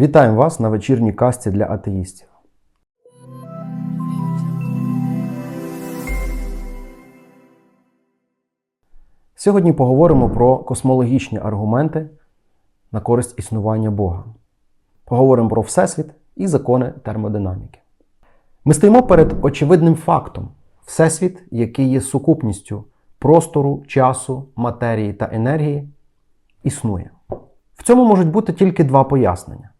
Вітаємо вас на вечірній касті для атеїстів. Сьогодні поговоримо про космологічні аргументи на користь існування Бога. Поговоримо про Всесвіт і закони термодинаміки. Ми стоїмо перед очевидним фактом: Всесвіт, який є сукупністю простору, часу, матерії та енергії, існує. В цьому можуть бути тільки два пояснення.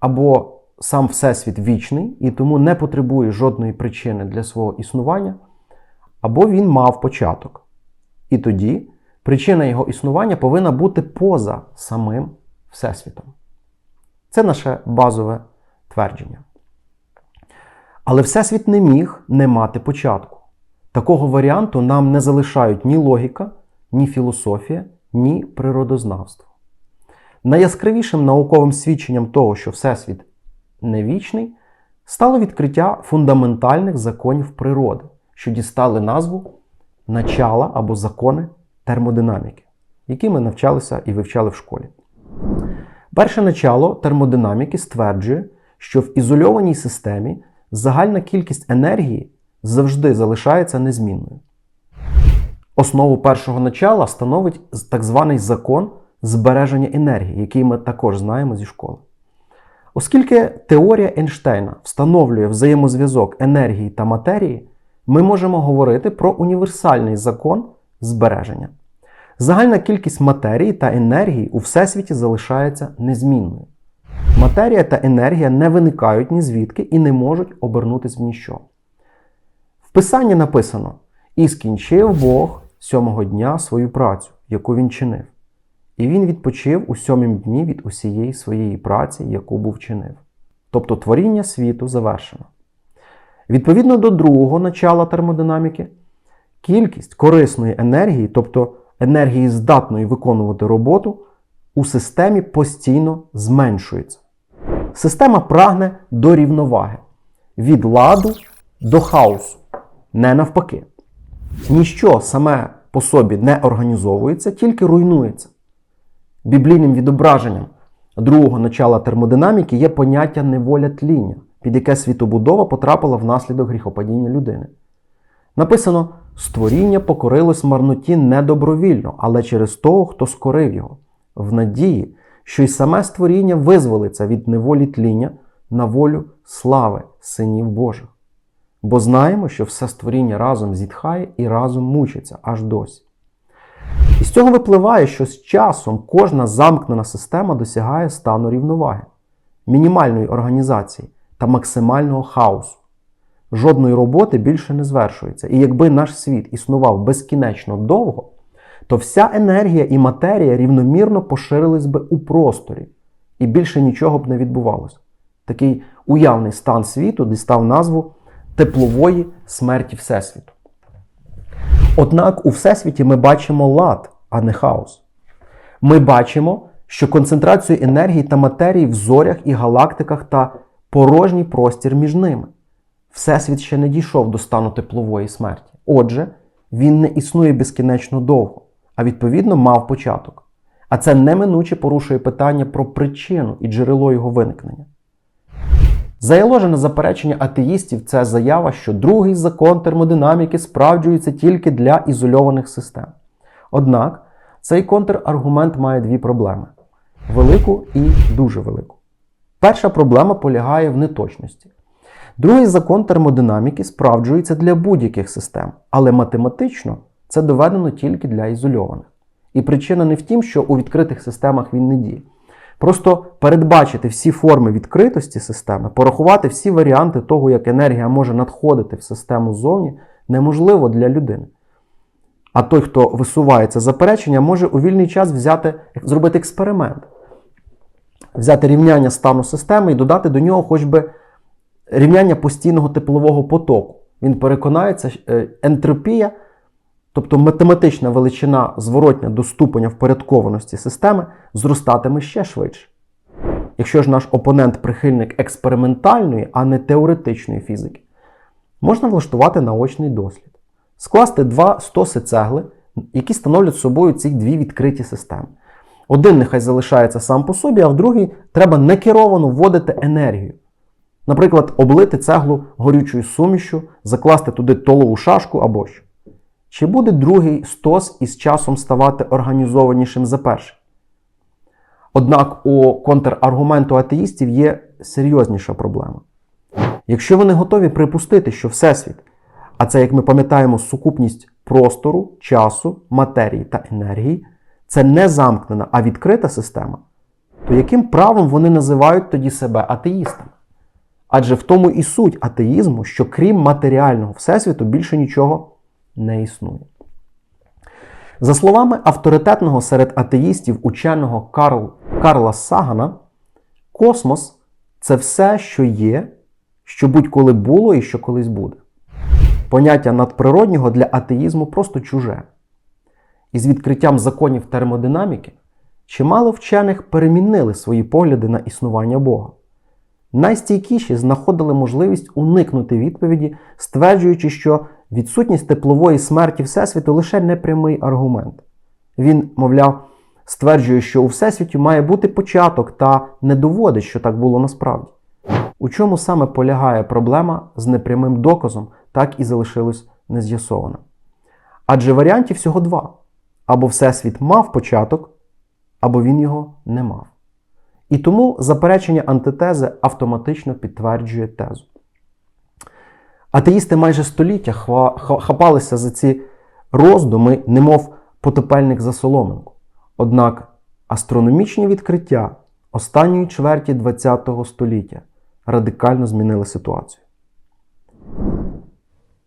Або сам Всесвіт вічний і тому не потребує жодної причини для свого існування, або він мав початок. І тоді причина його існування повинна бути поза самим Всесвітом. Це наше базове твердження. Але Всесвіт не міг не мати початку. Такого варіанту нам не залишають ні логіка, ні філософія, ні природознавство. Найяскравішим науковим свідченням того, що Всесвіт не вічний, стало відкриття фундаментальних законів природи, що дістали назву начала або закони термодинаміки, які ми навчалися і вивчали в школі. Перше начало термодинаміки стверджує, що в ізольованій системі загальна кількість енергії завжди залишається незмінною. Основу першого начала становить так званий закон збереження енергії, який ми також знаємо зі школи. Оскільки теорія Ейнштейна встановлює взаємозв'язок енергії та матерії, ми можемо говорити про універсальний закон збереження. Загальна кількість матерії та енергії у всесвіті залишається незмінною. Матерія та енергія не виникають ні звідки і не можуть обернутися в ніщо. В Писанні написано: І скінчив Бог сьомого дня свою працю, яку він чинив. І він відпочив у сьомім дні від усієї своєї праці, яку був чинив. Тобто творіння світу завершено. Відповідно до другого начала термодинаміки, кількість корисної енергії, тобто енергії здатної виконувати роботу, у системі постійно зменшується. Система прагне до рівноваги, від ладу до хаосу, не навпаки. Ніщо саме по собі не організовується, тільки руйнується. Біблійним відображенням другого начала термодинаміки є поняття неволя тління, під яке світобудова потрапила внаслідок гріхопадіння людини. Написано: створіння покорилось марноті не добровільно, але через того, хто скорив його, в надії, що й саме створіння визволиться від неволі тління на волю слави синів Божих. Бо знаємо, що все створіння разом зітхає і разом мучиться аж досі. І з цього випливає, що з часом кожна замкнена система досягає стану рівноваги, мінімальної організації та максимального хаосу. Жодної роботи більше не звершується. І якби наш світ існував безкінечно довго, то вся енергія і матерія рівномірно поширились би у просторі, і більше нічого б не відбувалося. Такий уявний стан світу дістав назву теплової смерті Всесвіту. Однак у Всесвіті ми бачимо лад, а не хаос. Ми бачимо, що концентрацію енергії та матерії в зорях і галактиках та порожній простір між ними. Всесвіт ще не дійшов до стану теплової смерті. Отже, він не існує безкінечно довго, а відповідно мав початок. А це неминуче порушує питання про причину і джерело його виникнення. Заяложене заперечення атеїстів це заява, що другий закон термодинаміки справджується тільки для ізольованих систем. Однак цей контраргумент має дві проблеми: велику і дуже велику. Перша проблема полягає в неточності. Другий закон термодинаміки справджується для будь-яких систем, але математично це доведено тільки для ізольованих. І причина не в тім, що у відкритих системах він не діє. Просто передбачити всі форми відкритості системи, порахувати всі варіанти того, як енергія може надходити в систему ззовні, неможливо для людини. А той, хто висуває це заперечення, може у вільний час взяти, зробити експеримент, взяти рівняння стану системи і додати до нього хоч би рівняння постійного теплового потоку. Він переконається, е, ентропія, тобто математична величина зворотня до ступеня впорядкованості системи, зростатиме ще швидше. Якщо ж наш опонент прихильник експериментальної, а не теоретичної фізики, можна влаштувати наочний дослід, скласти два стоси цегли, які становлять собою ці дві відкриті системи. Один нехай залишається сам по собі, а в другий треба некеровано вводити енергію. Наприклад, облити цеглу горючою сумішю, закласти туди толову шашку або що. Чи буде другий стос із часом ставати організованішим за перший? Однак у контраргументу атеїстів є серйозніша проблема. Якщо вони готові припустити, що Всесвіт, а це, як ми пам'ятаємо, сукупність простору, часу, матерії та енергії, це не замкнена, а відкрита система, то яким правом вони називають тоді себе атеїстами? Адже в тому і суть атеїзму, що крім матеріального Всесвіту більше нічого не існує. За словами авторитетного серед атеїстів ученого Карл, Карла Сагана, космос це все, що є, що будь-коли було і що колись буде. Поняття надприроднього для атеїзму просто чуже. Із відкриттям законів термодинаміки чимало вчених перемінили свої погляди на існування Бога. Найстійкіші знаходили можливість уникнути відповіді, стверджуючи, що відсутність теплової смерті Всесвіту лише непрямий аргумент. Він, мовляв, стверджує, що у Всесвіті має бути початок та не доводить, що так було насправді. У чому саме полягає проблема з непрямим доказом, так і залишилось нез'ясованим. Адже варіантів всього два: або Всесвіт мав початок, або він його не мав. І тому заперечення антитези автоматично підтверджує тезу. Атеїсти майже століття хапалися за ці роздуми, немов потопельник за соломинку. Однак астрономічні відкриття останньої чверті ХХ століття радикально змінили ситуацію.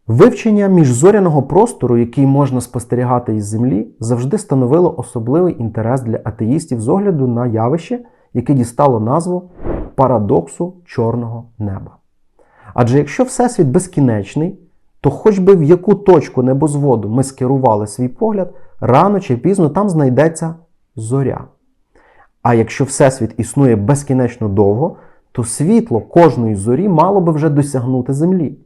Вивчення міжзоряного простору, який можна спостерігати із Землі, завжди становило особливий інтерес для атеїстів з огляду на явище, яке дістало назву парадоксу чорного неба. Адже якщо Всесвіт безкінечний, то хоч би в яку точку небозводу ми скерували свій погляд, рано чи пізно там знайдеться зоря. А якщо Всесвіт існує безкінечно довго, то світло кожної зорі мало би вже досягнути Землі.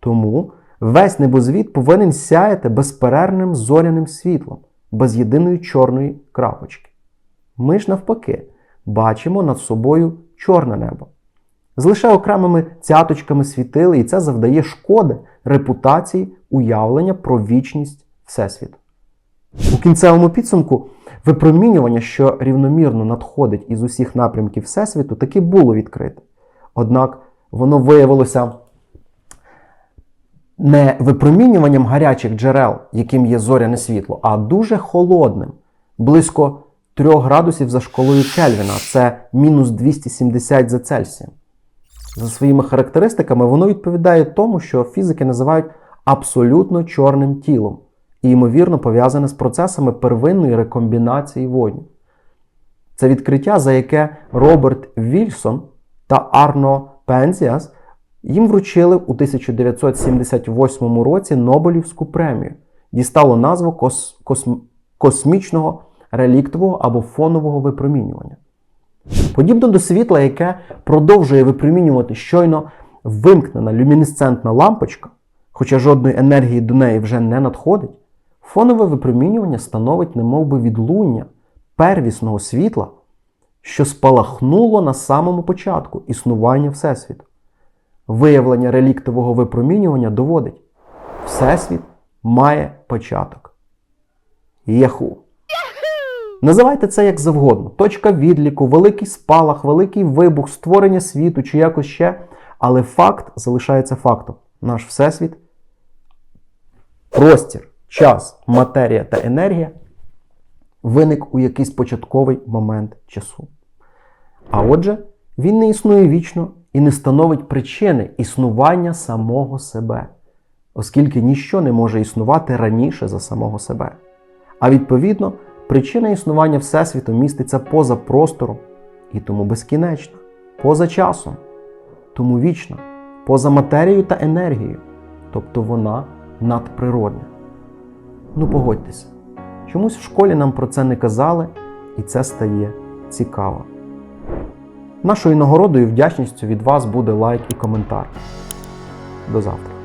Тому весь небозвід повинен сяяти безперервним зоряним світлом, без єдиної чорної крапочки. Ми ж навпаки бачимо над собою чорне небо. З лише окремими цяточками світили, і це завдає шкоди репутації уявлення про вічність Всесвіту. У кінцевому підсумку випромінювання, що рівномірно надходить із усіх напрямків Всесвіту, таки було відкрите. Однак воно виявилося не випромінюванням гарячих джерел, яким є зоряне світло, а дуже холодним, близько 3 градусів за шкалою Кельвіна, це мінус 270 за Цельсієм. За своїми характеристиками, воно відповідає тому, що фізики називають абсолютно чорним тілом і, ймовірно, пов'язане з процесами первинної рекомбінації водню. Це відкриття, за яке Роберт Вільсон та Арно Пензіас їм вручили у 1978 році Нобелівську премію. Дістало назву кос- косм- космічного реліктового або фонового випромінювання. Подібно до світла, яке продовжує випромінювати щойно вимкнена люмінесцентна лампочка, хоча жодної енергії до неї вже не надходить, фонове випромінювання становить немовби відлуння первісного світла, що спалахнуло на самому початку існування Всесвіту. Виявлення реліктового випромінювання доводить, Всесвіт має початок. Єху! Називайте це як завгодно: точка відліку, великий спалах, великий вибух, створення світу чи якось ще. Але факт залишається фактом. Наш Всесвіт, простір, час, матерія та енергія виник у якийсь початковий момент часу. А отже, він не існує вічно і не становить причини існування самого себе, оскільки ніщо не може існувати раніше за самого себе. А відповідно, причина існування Всесвіту міститься поза простором і тому безкінечна, поза часом, тому вічна, поза матерією та енергією, тобто вона надприродна. Ну погодьтеся, чомусь в школі нам про це не казали, і це стає цікаво. Нашою нагородою і вдячністю від вас буде лайк і коментар. До завтра.